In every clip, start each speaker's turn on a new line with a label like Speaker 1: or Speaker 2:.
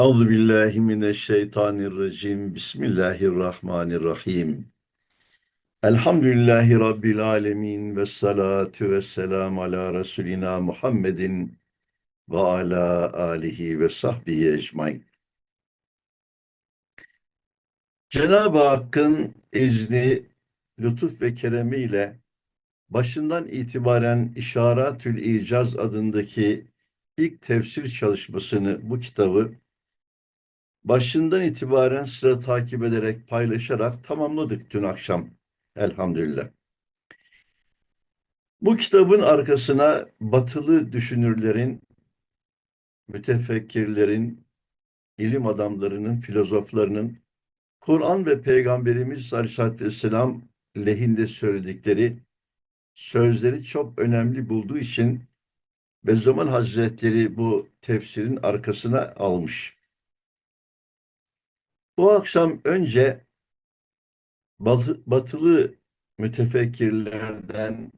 Speaker 1: Euzu billahi mineşşeytanirracim. Bismillahirrahmanirrahim. Elhamdülillahi rabbil alamin ve salatu vesselam ala resulina Muhammedin ve ala alihi ve sahbihi ecmaîn. Cenab-ı Hakk'ın izni, lütuf ve keremiyle başından itibaren İşaretül İcaz adındaki ilk tefsir çalışmasını, bu kitabı başından itibaren sıra takip ederek, paylaşarak tamamladık dün akşam. Elhamdülillah. Bu kitabın arkasına batılı düşünürlerin, mütefekkirlerin, ilim adamlarının, filozoflarının, Kur'an ve Peygamberimiz Aleyhisselatü Vesselam lehinde söyledikleri sözleri çok önemli bulduğu için Bediüzzaman Hazretleri bu tefsirin arkasına almış. Bu akşam önce batı, batılı mütefekkirlerden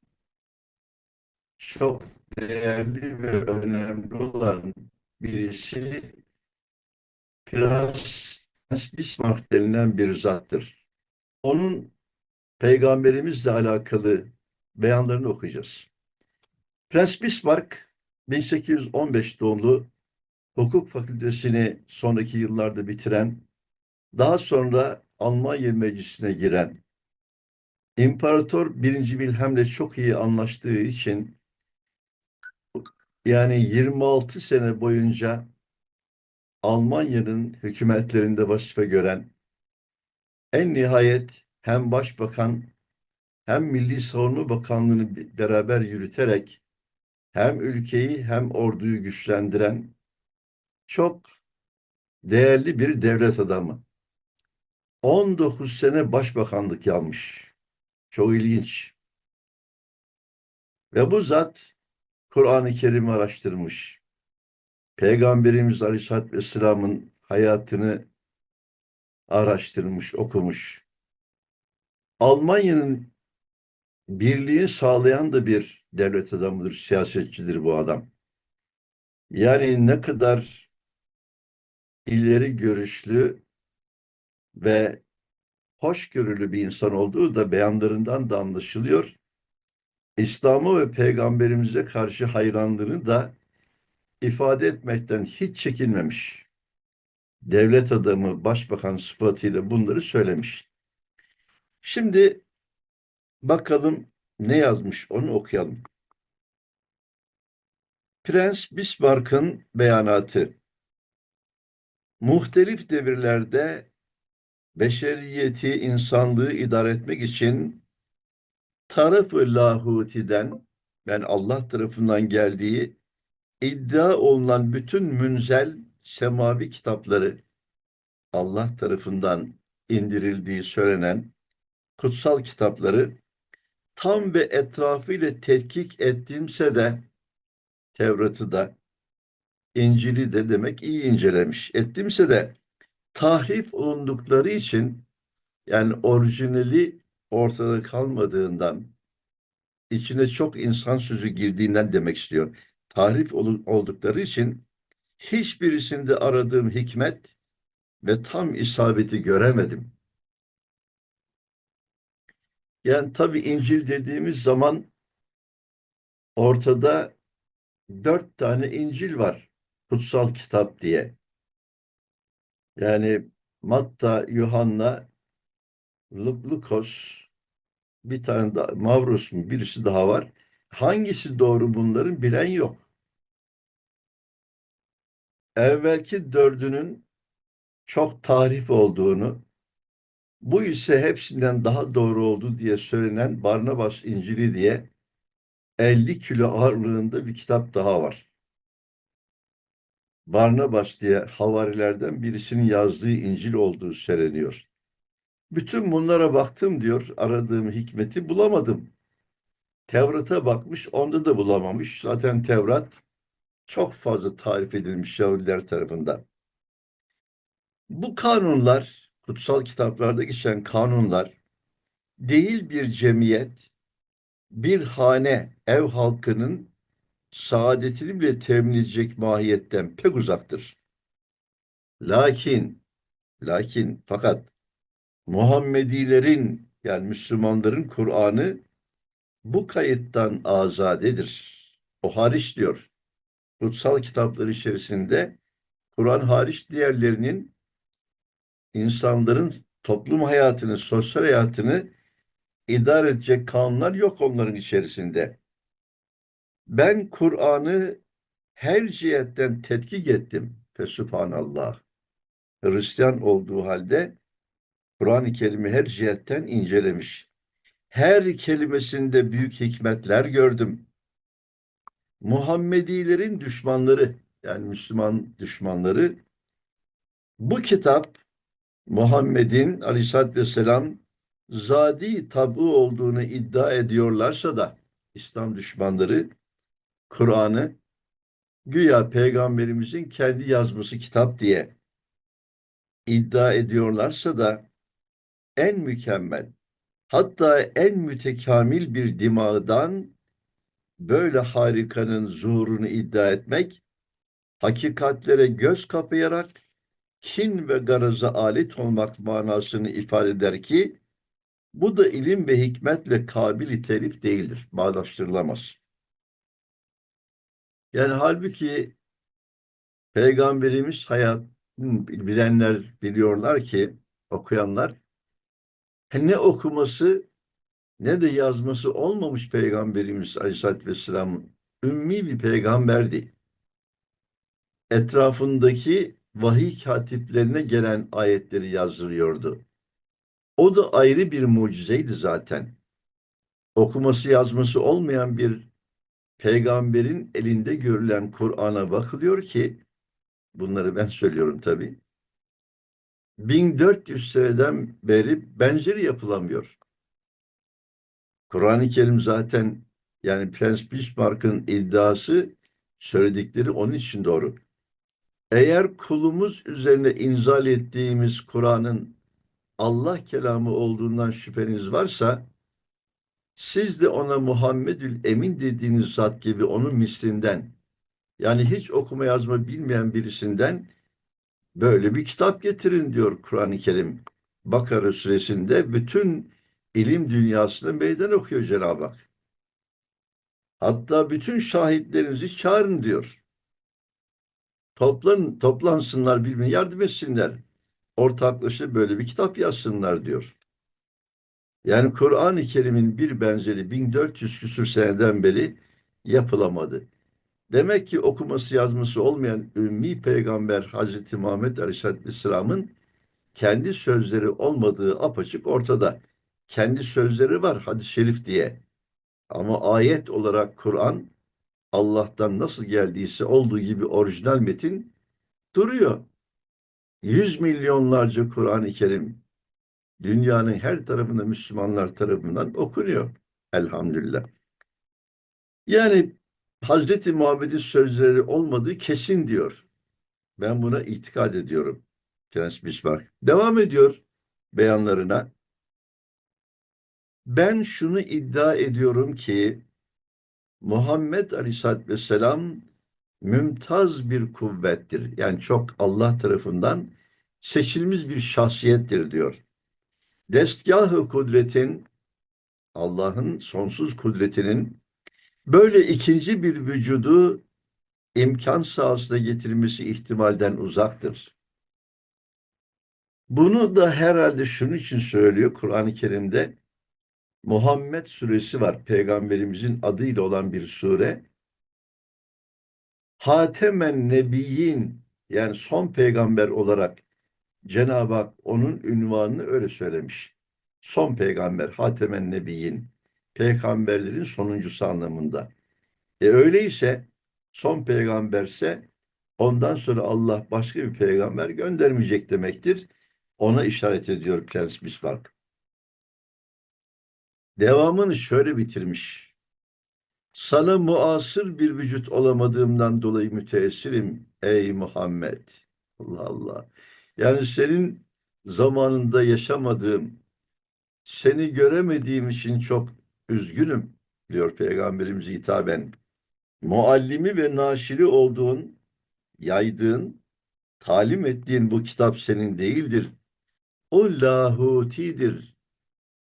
Speaker 1: çok değerli ve önemli olan birisi Prens Bismarck denilen bir zattır. Onun peygamberimizle alakalı beyanlarını okuyacağız. Prens Bismarck 1815 doğumlu hukuk fakültesini sonraki yıllarda bitiren daha sonra Almanya Meclisi'ne giren İmparator 1. Wilhelm'le çok iyi anlaştığı için yani 26 sene boyunca Almanya'nın hükümetlerinde vazife gören en nihayet hem başbakan hem Milli Savunma Bakanlığı'nı beraber yürüterek hem ülkeyi hem orduyu güçlendiren çok değerli bir devlet adamı. 19 sene başbakanlık yapmış. Çok ilginç. Ve bu zat Kur'an-ı Kerim'i araştırmış. Peygamberimiz Aleyhisselatü Vesselam'ın hayatını araştırmış, okumuş. Almanya'nın birliğini sağlayan da bir devlet adamıdır, siyasetçidir bu adam. Yani ne kadar ileri görüşlü ve hoşgörülü bir insan olduğu da beyanlarından da anlaşılıyor. İslam'ı ve peygamberimize karşı hayranlığını da ifade etmekten hiç çekinmemiş. Devlet adamı, başbakan sıfatıyla bunları söylemiş. Şimdi bakalım ne yazmış onu okuyalım. Prens Bismarck'ın beyanatı. Muhtelif devirlerde beşeriyeti, insanlığı idare etmek için tarafı lahutiden yani Allah tarafından geldiği iddia olunan bütün münzel semavi kitapları Allah tarafından indirildiği söylenen kutsal kitapları tam ve etrafıyla tetkik ettiğimse de Tevrat'ı da İncil'i de demek iyi incelemiş. Ettimse de tahrif olundukları için yani orijinali ortada kalmadığından içine çok insan sözü girdiğinden demek istiyor. Tahrif oldukları için hiçbirisinde aradığım hikmet ve tam isabeti göremedim. Yani tabi İncil dediğimiz zaman ortada dört tane İncil var. Kutsal kitap diye. Yani Matta, Yuhanna, Lukos, bir tane daha, Mavrus mu birisi daha var. Hangisi doğru bunların bilen yok. Evvelki dördünün çok tarif olduğunu, bu ise hepsinden daha doğru oldu diye söylenen Barnabas İncili diye 50 kilo ağırlığında bir kitap daha var. Barnabas diye havarilerden birisinin yazdığı İncil olduğu söyleniyor. Bütün bunlara baktım diyor, aradığım hikmeti bulamadım. Tevrat'a bakmış, onda da bulamamış. Zaten Tevrat çok fazla tarif edilmiş Yahudiler tarafından. Bu kanunlar, kutsal kitaplarda geçen kanunlar değil bir cemiyet, bir hane, ev halkının saadetini bile temin edecek mahiyetten pek uzaktır. Lakin, lakin fakat Muhammedilerin yani Müslümanların Kur'an'ı bu kayıttan azadedir. O hariç diyor. Kutsal kitaplar içerisinde Kur'an hariç diğerlerinin insanların toplum hayatını, sosyal hayatını idare edecek kanunlar yok onların içerisinde. Ben Kur'an'ı her cihetten tetkik ettim. Fesubhanallah. Hristiyan olduğu halde Kur'an-ı Kerim'i her cihetten incelemiş. Her kelimesinde büyük hikmetler gördüm. Muhammedilerin düşmanları yani Müslüman düşmanları bu kitap Muhammed'in aleyhissalatü vesselam zadi tabu olduğunu iddia ediyorlarsa da İslam düşmanları Kur'an'ı güya peygamberimizin kendi yazması kitap diye iddia ediyorlarsa da en mükemmel hatta en mütekamil bir dimağdan böyle harikanın zuhurunu iddia etmek hakikatlere göz kapayarak kin ve garaza alet olmak manasını ifade eder ki bu da ilim ve hikmetle kabili telif değildir. Bağdaştırılamaz. Yani halbuki Peygamberimiz hayat bilenler biliyorlar ki okuyanlar ne okuması ne de yazması olmamış Peygamberimiz Aleyhisselatü Vesselam ümmi bir peygamberdi. Etrafındaki vahiy katiplerine gelen ayetleri yazdırıyordu. O da ayrı bir mucizeydi zaten. Okuması yazması olmayan bir peygamberin elinde görülen Kur'an'a bakılıyor ki bunları ben söylüyorum tabii. 1400 seneden beri benzeri yapılamıyor. Kur'an-ı Kerim zaten yani Prens Bismarck'ın iddiası söyledikleri onun için doğru. Eğer kulumuz üzerine inzal ettiğimiz Kur'an'ın Allah kelamı olduğundan şüpheniz varsa siz de ona Muhammedül Emin dediğiniz zat gibi onun mislinden yani hiç okuma yazma bilmeyen birisinden böyle bir kitap getirin diyor Kur'an-ı Kerim. Bakara suresinde bütün ilim dünyasını meydan okuyor Cenab-ı Hak. Hatta bütün şahitlerinizi çağırın diyor. Toplan, toplansınlar birbirine yardım etsinler. Ortaklaşa böyle bir kitap yazsınlar diyor. Yani Kur'an-ı Kerim'in bir benzeri 1400 küsür seneden beri yapılamadı. Demek ki okuması yazması olmayan ümmi peygamber Hazreti Muhammed Aleyhisselatü Vesselam'ın kendi sözleri olmadığı apaçık ortada. Kendi sözleri var hadis-i şerif diye. Ama ayet olarak Kur'an Allah'tan nasıl geldiyse olduğu gibi orijinal metin duruyor. Yüz milyonlarca Kur'an-ı Kerim dünyanın her tarafında Müslümanlar tarafından okunuyor. Elhamdülillah. Yani Hazreti Muhammed'in sözleri olmadığı kesin diyor. Ben buna itikad ediyorum. Prens Bismarck. Devam ediyor beyanlarına. Ben şunu iddia ediyorum ki Muhammed Aleyhisselatü Vesselam mümtaz bir kuvvettir. Yani çok Allah tarafından seçilmiş bir şahsiyettir diyor. Destgahı kudretin, Allah'ın sonsuz kudretinin böyle ikinci bir vücudu imkan sahasına getirmesi ihtimalden uzaktır. Bunu da herhalde şunun için söylüyor Kur'an-ı Kerim'de Muhammed suresi var. Peygamberimizin adıyla olan bir sure. Hatemen Nebiyyin yani son peygamber olarak Cenab-ı Hak onun ünvanını öyle söylemiş. Son peygamber Hatemen Nebiyyin. Peygamberlerin sonuncusu anlamında. E öyleyse son peygamberse ondan sonra Allah başka bir peygamber göndermeyecek demektir. Ona işaret ediyor Prens Bismarck. Devamını şöyle bitirmiş. Sana muasır bir vücut olamadığımdan dolayı müteessirim ey Muhammed. Allah Allah. Yani senin zamanında yaşamadığım, seni göremediğim için çok üzgünüm diyor Peygamberimiz hitaben. Muallimi ve naşiri olduğun, yaydığın, talim ettiğin bu kitap senin değildir. O lahutidir.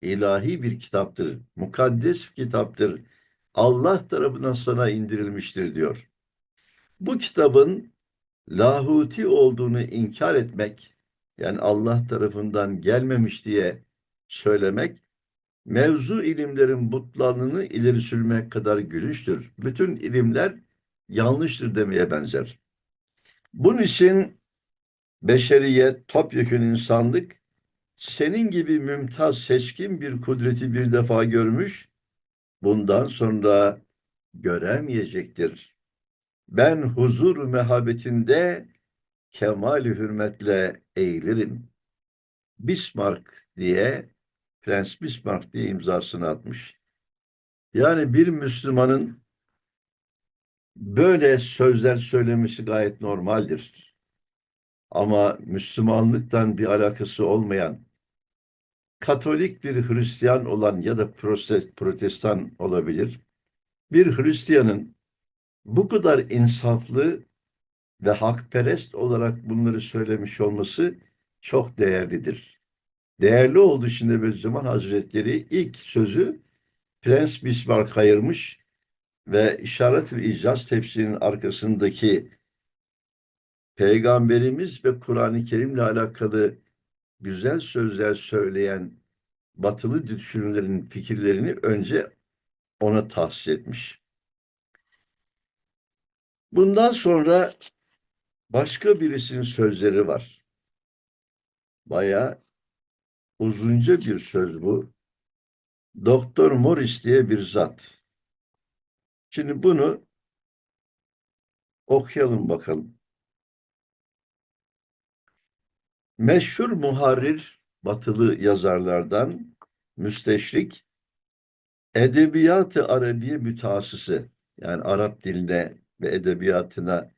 Speaker 1: İlahi bir kitaptır. Mukaddes bir kitaptır. Allah tarafından sana indirilmiştir diyor. Bu kitabın lahuti olduğunu inkar etmek, yani Allah tarafından gelmemiş diye söylemek, mevzu ilimlerin butlanını ileri sürmek kadar gülüştür. Bütün ilimler yanlıştır demeye benzer. Bunun için beşeriyet, topyekun insanlık senin gibi mümtaz, seçkin bir kudreti bir defa görmüş, bundan sonra göremeyecektir. Ben huzur mehabetinde kemal hürmetle eğilirim. Bismarck diye, Prens Bismarck diye imzasını atmış. Yani bir Müslümanın böyle sözler söylemesi gayet normaldir. Ama Müslümanlıktan bir alakası olmayan, Katolik bir Hristiyan olan ya da Protestan olabilir. Bir Hristiyanın bu kadar insaflı ve hakperest olarak bunları söylemiş olması çok değerlidir. Değerli olduğu için de Bediüzzaman Hazretleri ilk sözü Prens Bismarck ayırmış ve İşaret-ül İcaz tefsirinin arkasındaki Peygamberimiz ve Kur'an-ı Kerim'le alakalı güzel sözler söyleyen batılı düşünürlerin fikirlerini önce ona tahsis etmiş. Bundan sonra başka birisinin sözleri var. Bayağı uzunca bir söz bu. Doktor Morris diye bir zat. Şimdi bunu okuyalım bakalım. Meşhur muharrir batılı yazarlardan müsteşrik edebiyatı Arabiye mütehassısı yani Arap diline ve edebiyatına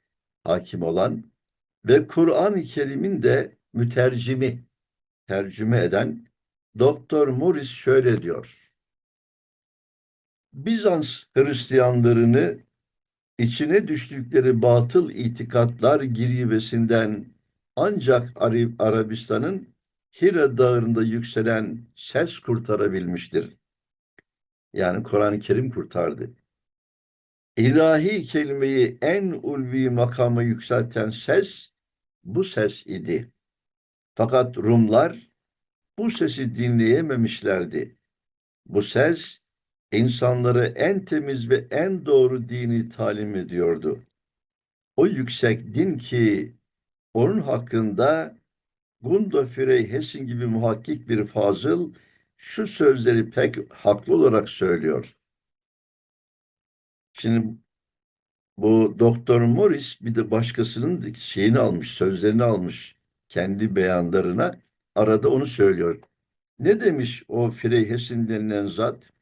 Speaker 1: hakim olan ve Kur'an-ı Kerim'in de mütercimi tercüme eden Doktor Morris şöyle diyor. Bizans Hristiyanlarını içine düştükleri batıl itikatlar girivesinden ancak Arabistan'ın Hira Dağı'nda yükselen ses kurtarabilmiştir. Yani Kur'an-ı Kerim kurtardı. İlahi kelimeyi en ulvi makama yükselten ses bu ses idi. Fakat Rumlar bu sesi dinleyememişlerdi. Bu ses insanları en temiz ve en doğru dini talim ediyordu. O yüksek din ki onun hakkında Gundo Freyhesin gibi muhakkik bir fazıl şu sözleri pek haklı olarak söylüyor. Şimdi bu Doktor Morris bir de başkasının şeyini almış, sözlerini almış kendi beyanlarına. Arada onu söylüyor. Ne demiş o Freyhesin denilen zat?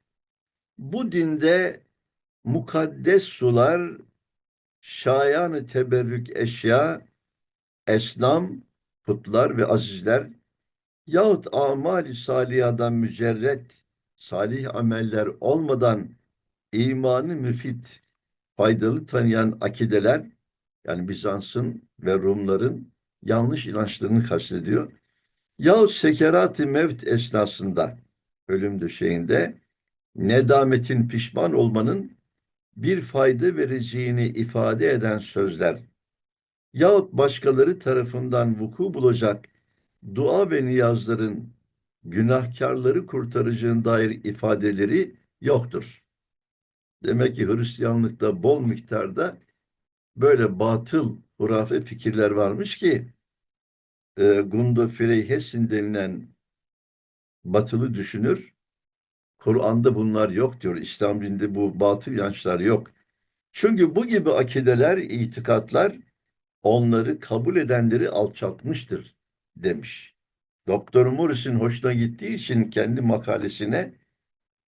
Speaker 1: Bu dinde mukaddes sular, şayanı teberrük eşya, esnam, putlar ve azizler yahut amali salihadan mücerret salih ameller olmadan imanı müfit faydalı tanıyan akideler yani Bizans'ın ve Rumların yanlış inançlarını kastediyor. Yahut sekerat-ı mevt esnasında ölüm döşeğinde nedametin pişman olmanın bir fayda vereceğini ifade eden sözler yahut başkaları tarafından vuku bulacak dua ve niyazların günahkarları kurtaracağına dair ifadeleri yoktur. Demek ki Hristiyanlıkta bol miktarda böyle batıl hurafe fikirler varmış ki e, Gundo Freyhesin denilen batılı düşünür Kur'an'da bunlar yok diyor. İslam dininde bu batıl inançlar yok. Çünkü bu gibi akideler, itikatlar onları kabul edenleri alçaltmıştır demiş. Doktor Morris'in hoşuna gittiği için kendi makalesine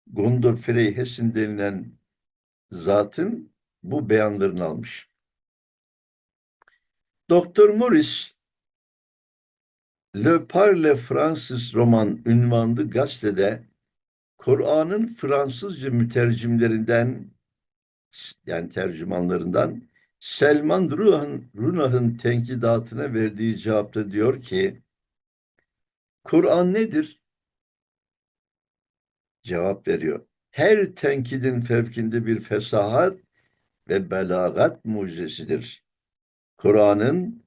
Speaker 1: Gundo Freyhesin denilen zatın bu beyanlarını almış. Doktor Morris Le Parle Francis roman ünvanlı gazetede Kur'an'ın Fransızca mütercimlerinden yani tercümanlarından Selman Runah'ın Runah'ın tenkidatına verdiği cevapta diyor ki Kur'an nedir? Cevap veriyor. Her tenkidin fevkinde bir fesahat ve belagat mucizesidir. Kur'an'ın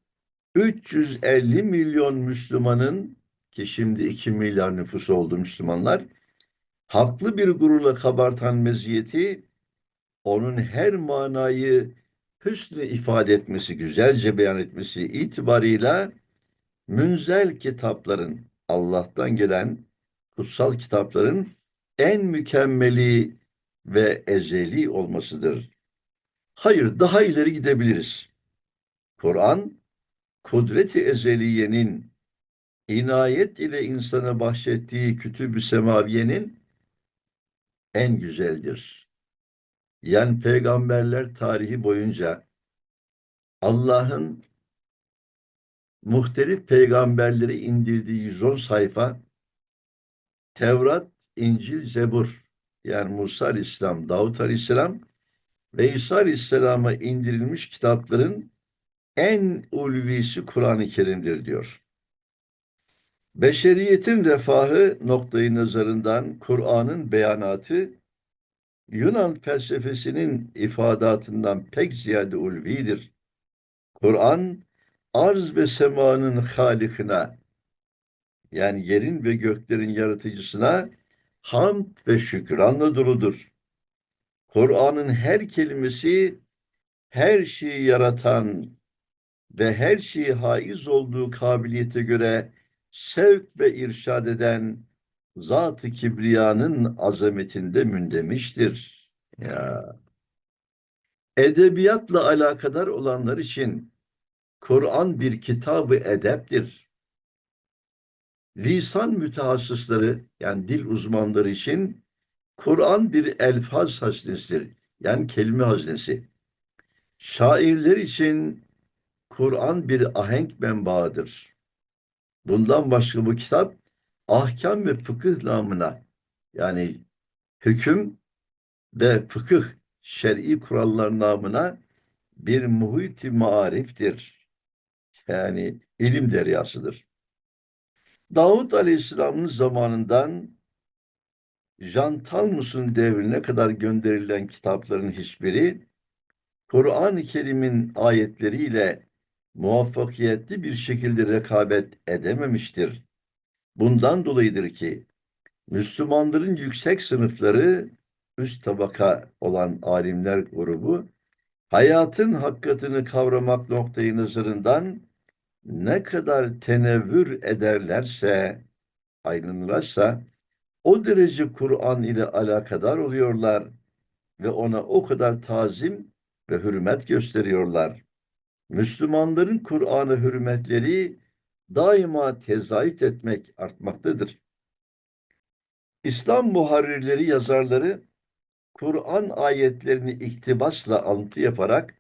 Speaker 1: 350 milyon Müslümanın ki şimdi 2 milyar nüfus oldu Müslümanlar haklı bir gururla kabartan meziyeti onun her manayı hüsnü ifade etmesi, güzelce beyan etmesi itibarıyla münzel kitapların, Allah'tan gelen kutsal kitapların en mükemmeli ve ezeli olmasıdır. Hayır, daha ileri gidebiliriz. Kur'an, kudreti ezeliyenin inayet ile insana bahşettiği kütüb-ü semaviyenin en güzeldir. Yani peygamberler tarihi boyunca Allah'ın muhtelif peygamberleri indirdiği 110 sayfa Tevrat, İncil, Zebur yani Musa Aleyhisselam, Davut Aleyhisselam ve İsa Aleyhisselam'a indirilmiş kitapların en ulvisi Kur'an-ı Kerim'dir diyor. Beşeriyetin refahı noktayı nazarından Kur'an'ın beyanatı Yunan felsefesinin ifadatından pek ziyade ulvidir. Kur'an arz ve semanın halikine yani yerin ve göklerin yaratıcısına hamd ve şükranla doludur. Kur'an'ın her kelimesi her şeyi yaratan ve her şeyi haiz olduğu kabiliyete göre sevk ve irşad eden Zat-ı Kibriya'nın azametinde mündemiştir. Ya. Edebiyatla alakadar olanlar için Kur'an bir kitabı edeptir. Lisan mütehassısları yani dil uzmanları için Kur'an bir elfaz haznesidir. Yani kelime haznesi. Şairler için Kur'an bir ahenk menbaıdır. Bundan başka bu kitap ahkam ve fıkıh namına yani hüküm ve fıkıh şer'i kurallar namına bir muhit-i mariftir. Yani ilim deryasıdır. Davut Aleyhisselam'ın zamanından Jan Talmus'un devrine kadar gönderilen kitapların hiçbiri Kur'an-ı Kerim'in ayetleriyle muvaffakiyetli bir şekilde rekabet edememiştir. Bundan dolayıdır ki Müslümanların yüksek sınıfları üst tabaka olan alimler grubu hayatın hakikatini kavramak noktayı nazarından ne kadar tenevvür ederlerse aydınlarsa o derece Kur'an ile alakadar oluyorlar ve ona o kadar tazim ve hürmet gösteriyorlar. Müslümanların Kur'an'a hürmetleri daima tezahüt etmek artmaktadır. İslam muharrirleri, yazarları Kur'an ayetlerini iktibasla alıntı yaparak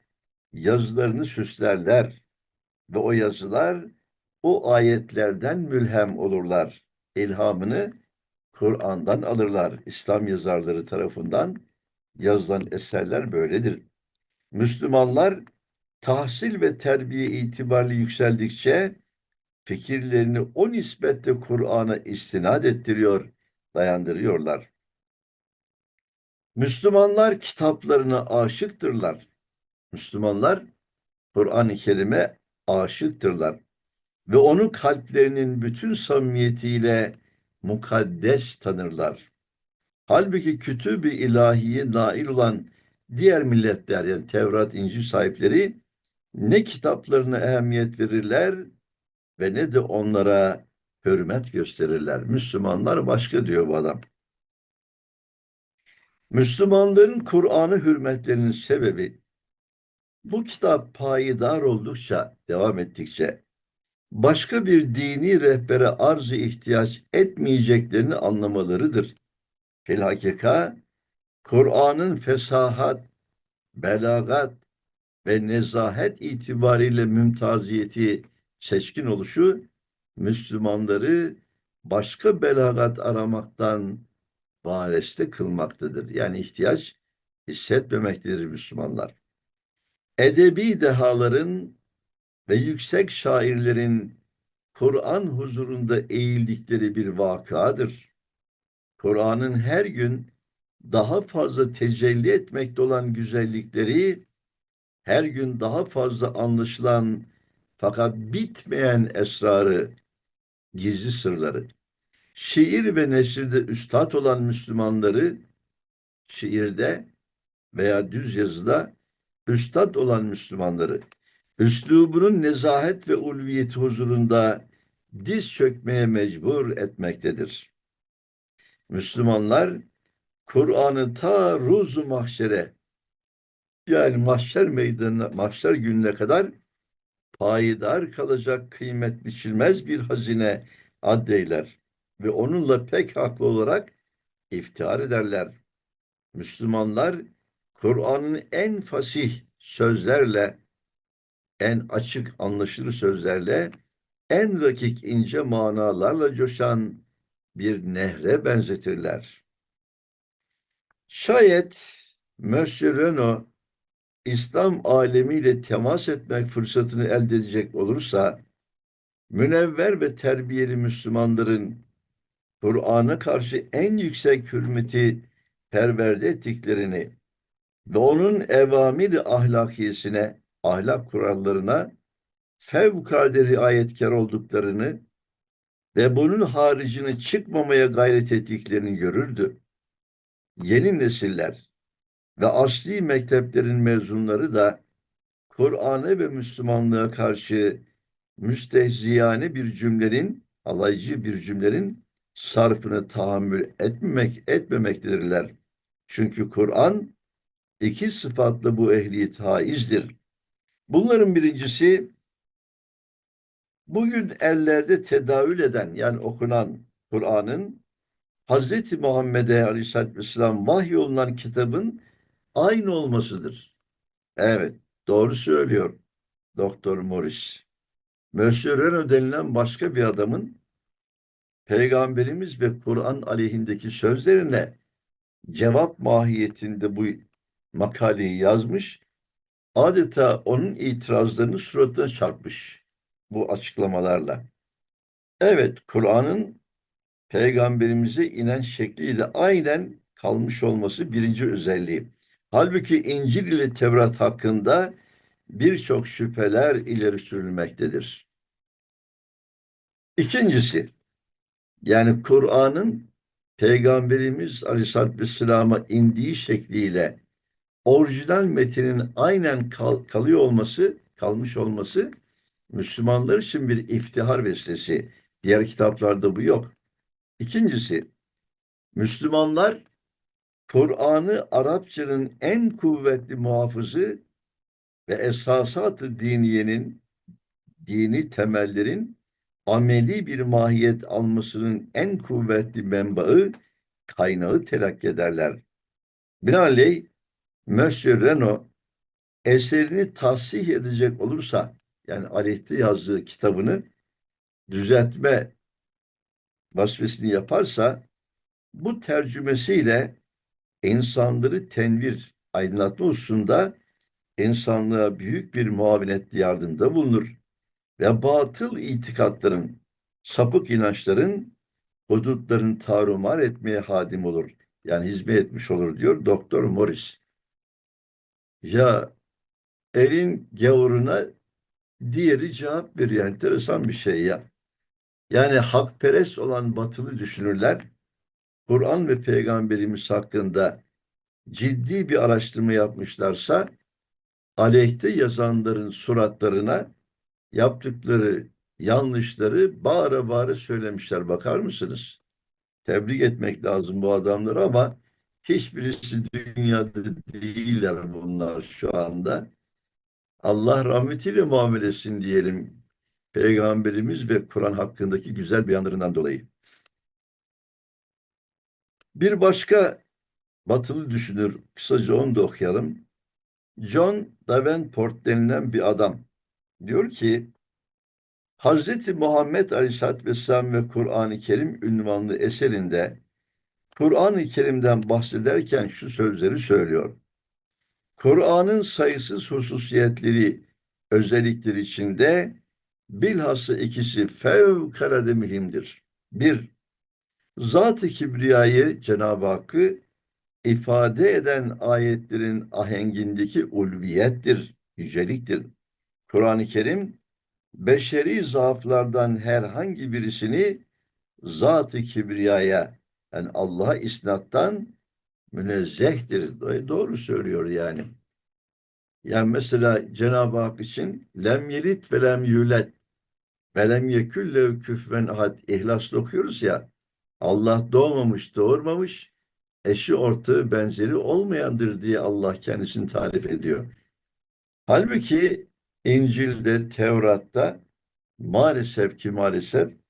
Speaker 1: yazılarını süslerler ve o yazılar o ayetlerden mülhem olurlar. İlhamını Kur'an'dan alırlar. İslam yazarları tarafından yazılan eserler böyledir. Müslümanlar tahsil ve terbiye itibarlı yükseldikçe fikirlerini o nispette Kur'an'a istinad ettiriyor, dayandırıyorlar. Müslümanlar kitaplarına aşıktırlar. Müslümanlar Kur'an-ı Kerim'e aşıktırlar ve onu kalplerinin bütün samimiyetiyle mukaddes tanırlar. Halbuki kütüb-i ilahiye nail olan diğer milletler yani Tevrat, İncil sahipleri ne kitaplarına ehemmiyet verirler ve ne de onlara hürmet gösterirler. Müslümanlar başka diyor bu adam. Müslümanların Kur'an'ı hürmetlerinin sebebi bu kitap payidar oldukça, devam ettikçe başka bir dini rehbere arz ihtiyaç etmeyeceklerini anlamalarıdır. Filhakika Kur'an'ın fesahat, belagat ve nezahet itibariyle mümtaziyeti seçkin oluşu Müslümanları başka belagat aramaktan vareste kılmaktadır. Yani ihtiyaç hissetmemektedir Müslümanlar. Edebi dehaların ve yüksek şairlerin Kur'an huzurunda eğildikleri bir vakadır. Kur'an'ın her gün daha fazla tecelli etmekte olan güzellikleri, her gün daha fazla anlaşılan fakat bitmeyen esrarı, gizli sırları, şiir ve nesirde üstad olan Müslümanları, şiirde veya düz yazıda üstad olan Müslümanları, üslubunun nezahet ve ulviyeti huzurunda diz çökmeye mecbur etmektedir. Müslümanlar Kur'an'ı ta ruzu mahşere yani mahşer meydanına, mahşer gününe kadar payidar kalacak kıymet biçilmez bir hazine addeyler ve onunla pek haklı olarak iftihar ederler. Müslümanlar Kur'an'ın en fasih sözlerle, en açık anlaşılır sözlerle, en rakik ince manalarla coşan bir nehre benzetirler. Şayet Monsieur Renault İslam alemiyle temas etmek fırsatını elde edecek olursa, münevver ve terbiyeli Müslümanların Kur'an'a karşı en yüksek hürmeti perverde ettiklerini ve onun evamiri ahlakiyesine, ahlak kurallarına fevkalade riayetkar olduklarını ve bunun haricine çıkmamaya gayret ettiklerini görürdü. Yeni nesiller ve asli mekteplerin mezunları da Kur'an'a ve Müslümanlığa karşı müstehziyane bir cümlenin, alaycı bir cümlenin sarfını tahammül etmemek etmemektedirler. Çünkü Kur'an iki sıfatlı bu ehliyet haizdir. Bunların birincisi bugün ellerde tedavül eden yani okunan Kur'an'ın Hazreti Muhammed'e Aleyhisselatü Vesselam vahyolunan kitabın aynı olmasıdır. Evet, doğru söylüyor Doktor Morris. Monsieur Renaud denilen başka bir adamın Peygamberimiz ve Kur'an aleyhindeki sözlerine cevap mahiyetinde bu makaleyi yazmış. Adeta onun itirazlarını suratına çarpmış bu açıklamalarla. Evet, Kur'an'ın peygamberimize inen şekliyle aynen kalmış olması birinci özelliği. Halbuki İncil ile Tevrat hakkında birçok şüpheler ileri sürülmektedir. İkincisi, yani Kur'an'ın Peygamberimiz Aleyhisselatü Vesselam'a indiği şekliyle orijinal metinin aynen kal kalıyor olması, kalmış olması Müslümanlar için bir iftihar vesilesi. Diğer kitaplarda bu yok. İkincisi, Müslümanlar Kur'an'ı Arapçanın en kuvvetli muhafızı ve esasat-ı diniyenin, dini temellerin ameli bir mahiyet almasının en kuvvetli menbaı, kaynağı telakki ederler. Binaenaleyh, Monsieur Renaud eserini tahsih edecek olursa, yani aleyhte yazdığı kitabını düzeltme vazifesini yaparsa, bu tercümesiyle insanları tenvir, aydınlatma hususunda insanlığa büyük bir muavinet yardımda bulunur ve batıl itikatların, sapık inançların hudutların tarumar etmeye hadim olur. Yani hizmet etmiş olur diyor Doktor Morris. Ya elin gavuruna diğeri cevap veriyor. Enteresan bir şey ya. Yani hakperest olan batılı düşünürler Kur'an ve Peygamberimiz hakkında ciddi bir araştırma yapmışlarsa aleyhte yazanların suratlarına yaptıkları yanlışları bağıra bağıra söylemişler. Bakar mısınız? Tebrik etmek lazım bu adamları ama hiçbirisi dünyada değiller bunlar şu anda. Allah rahmetiyle muamelesin diyelim. Peygamberimiz ve Kur'an hakkındaki güzel beyanlarından dolayı. Bir başka batılı düşünür, kısaca onu da okuyalım. John Davenport denilen bir adam diyor ki Hazreti Muhammed Aleyhisselatü Vesselam ve Kur'an-ı Kerim ünvanlı eserinde Kur'an-ı Kerim'den bahsederken şu sözleri söylüyor. Kur'an'ın sayısız hususiyetleri, özellikleri içinde bilhassa ikisi fevkalade mühimdir. Bir, Zat-ı Kibriya'yı Cenab-ı Hakk'ı ifade eden ayetlerin ahengindeki ulviyettir, yüceliktir. Kur'an-ı Kerim beşeri zaaflardan herhangi birisini Zat-ı Kibriya'ya yani Allah'a isnattan münezzehtir. Doğru söylüyor yani. Yani mesela Cenab-ı Hak için lem yelit ve lem yulet ve lem yeküllev küfven ahad ihlasla okuyoruz ya Allah doğmamış, doğurmamış, eşi ortağı benzeri olmayandır diye Allah kendisini tarif ediyor. Halbuki İncil'de, Tevrat'ta maalesef ki maalesef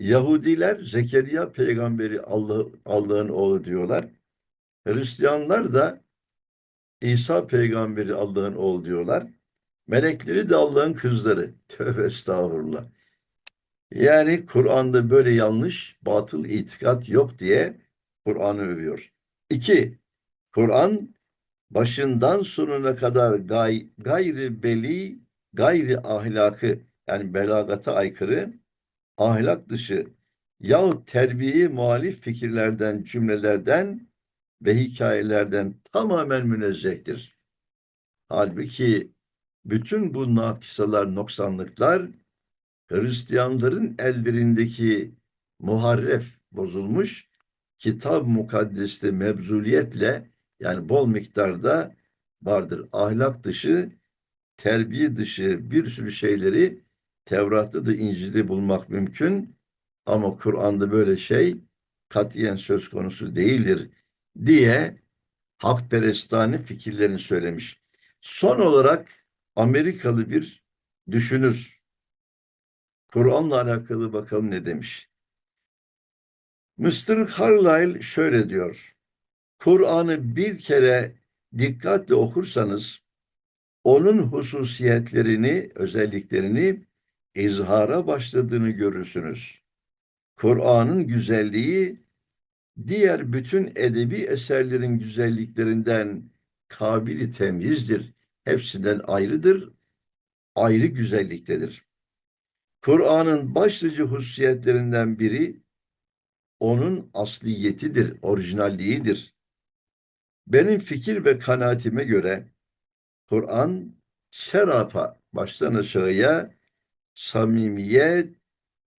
Speaker 1: Yahudiler Zekeriya peygamberi Allah, Allah'ın oğlu diyorlar. Hristiyanlar da İsa peygamberi Allah'ın oğlu diyorlar. Melekleri de Allah'ın kızları. Tövbe estağfurullah. Yani Kur'an'da böyle yanlış, batıl itikat yok diye Kur'an'ı övüyor. İki, Kur'an başından sonuna kadar gay, gayri beli, gayri ahlakı yani belagata aykırı, ahlak dışı yahut terbiyeye muhalif fikirlerden, cümlelerden ve hikayelerden tamamen münezzehtir. Halbuki bütün bu nakisalar, noksanlıklar Hristiyanların ellerindeki muharref bozulmuş kitab mukaddeste mevzuliyetle yani bol miktarda vardır. Ahlak dışı, terbiye dışı bir sürü şeyleri Tevrat'ta da İncil'de bulmak mümkün ama Kur'an'da böyle şey katiyen söz konusu değildir diye hakperestane fikirlerini söylemiş. Son olarak Amerikalı bir düşünür. Kur'an'la alakalı bakalım ne demiş. Mr. Carlyle şöyle diyor. Kur'an'ı bir kere dikkatle okursanız onun hususiyetlerini, özelliklerini izhara başladığını görürsünüz. Kur'an'ın güzelliği diğer bütün edebi eserlerin güzelliklerinden kabili temyizdir. Hepsinden ayrıdır, ayrı güzelliktedir. Kur'an'ın başlıca hususiyetlerinden biri onun asliyetidir, orijinalliğidir. Benim fikir ve kanaatime göre Kur'an şerafa baştan aşağıya samimiyet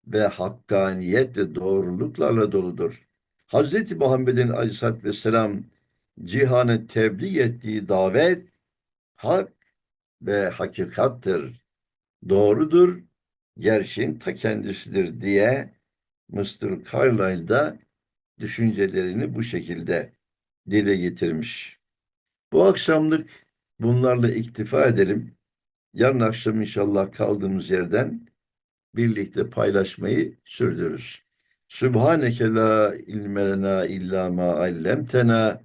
Speaker 1: ve hakkaniyet ve doğruluklarla doludur. Hz. Muhammed'in aleyhissalatü vesselam cihanı tebliğ ettiği davet hak ve hakikattır. Doğrudur, gerçeğin ta kendisidir diye Mr. Carlyle da düşüncelerini bu şekilde dile getirmiş. Bu akşamlık bunlarla iktifa edelim. Yarın akşam inşallah kaldığımız yerden birlikte paylaşmayı sürdürürüz. Sübhaneke la ilme lena illa ma allemtena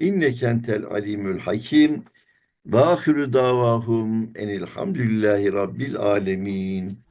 Speaker 1: inneke entel alimul hakim ve ahiru davahum enilhamdülillahi rabbil alemin.